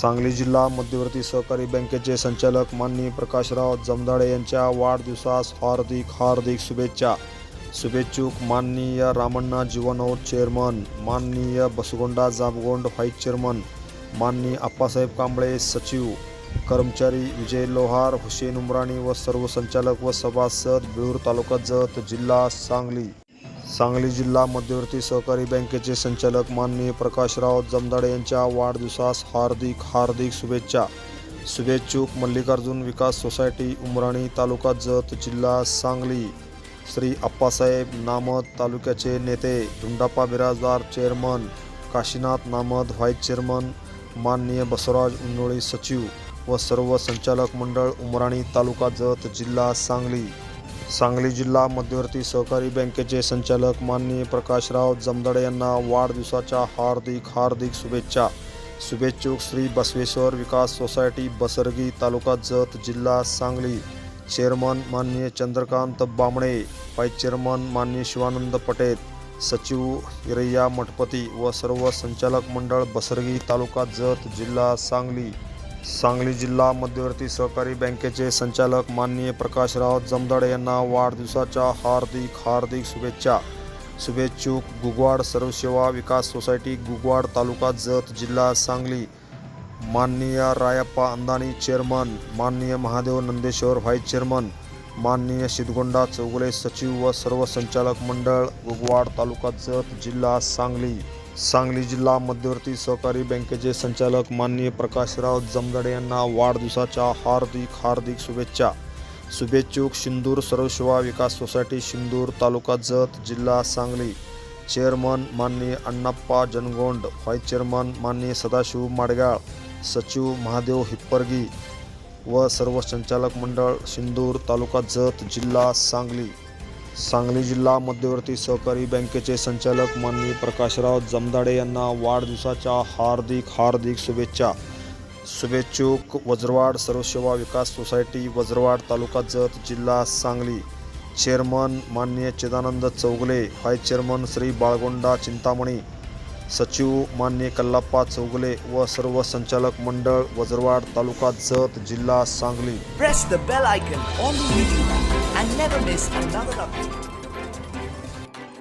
सांगली जिल्हा मध्यवर्ती सहकारी बँकेचे संचालक माननीय प्रकाशराव जमदाडे यांच्या वाढदिवसास हार्दिक हार्दिक शुभेच्छा. शुभेच्छुक माननीय रामण्णा जीवनौर चेअरमन माननीय बसगोंडा जामगोंड व्हाईस चेअरमन माननीय आप्पासाहेब कांबळे सचिव कर्मचारी विजय लोहार हुसेन उमराणी व सर्व संचालक व सभासद बिळूर तालुका जत जिल्हा सांगली. सांगली जिल्हा मध्यवर्ती सहकारी बँकेचे संचालक माननीय प्रकाशराव जमदाडे यांच्या वाढदिवसास हार्दिक हार्दिक शुभेच्छा. शुभेच्छुक मल्लिकार्जुन विकास सोसायटी उमराणी तालुका जत जिल्हा सांगली. श्री अप्पासाहेब नामद तालुक्याचे नेते Dhundappa Birajdar chairman Kashinath Namad vice chairman माननीय बसवराज उन्नोळी सचिव व सर्व संचालक मंडळ उमराणी तालुका जत जिल्हा सांगली. सांगली जिल्हा मध्यवर्ती सहकारी बँकेचे संचालक माननीय प्रकाशराव जमदडे यांना वाढदिवसाच्या हार्दिक हार्दिक शुभेच्छा. शुभेच्छुक श्री बसवेश्वर विकास सोसायटी बसरगी तालुका जत जिल्हा सांगली. चेअरमन माननीय चंद्रकांत बामणे वाईस चेअरमन माननीय शिवानंद पटेल सचिव हिरय्या मठपती व सर्व संचालक मंडळ बसरगी तालुका जत जिल्हा सांगली. सांगली जिल्हा मध्यवर्ती सहकारी बँकेचे संचालक माननीय प्रकाशराव जमदाडे यांना वाढदिवसाच्या हार्दिक हार्दिक शुभेच्छा. शुभेच्छुक गुगवाड सर्वसेवा विकास सोसायटी गुगवाड तालुका जत जिल्हा सांगली. माननीय रायप्पा अंदानी चेअरमन माननीय महादेव नंदेश्वर व्हाईस चेअरमन माननीय शिदगोंडा चौगुले सचिव व सर्व संचालक मंडळ गुगवाड तालुका जत जिल्हा सांगली. सांगली जिल्हा मध्यवर्ती सहकारी बँकेचे संचालक माननीय प्रकाशराव जमदाडे यांना वाढदिवसाच्या हार्दिक हार्दिक शुभेच्छा. शुभेच्छुक शिंदूर सर्वसेवा विकास सोसायटी शिंदूर तालुका जत जिल्हा सांगली. चेअरमन माननीय अण्णाप्पा जनगोंड व्हाईस चेअरमन माननीय सदाशिव माडगाळ सचिव महादेव हिप्परगी व सर्व संचालक मंडळ शिंदूर तालुका जत जिल्हा सांगली. सांगली जिल्हा मध्यवर्ती सहकारी बँकेचे संचालक माननीय प्रकाशराव जमदाडे यांना वाढदिवसाच्या हार्दिक हार्दिक शुभेच्छा. शुभेच्छुक वज्रवाड सर्वसेवा विकास सोसायटी वज्रवाड तालुका जत जिल्हा सांगली. चेअरमन माननीय चिदानंद चौगले व्हाईस चेअरमन श्री बाळगोंडा चिंतामणी सचिव मान्य कल्लाप्पा चौगले व सर्व संचालक मंडळ वज्रवाड तालुका जत जिल्हा Sangli. Press the bell icon on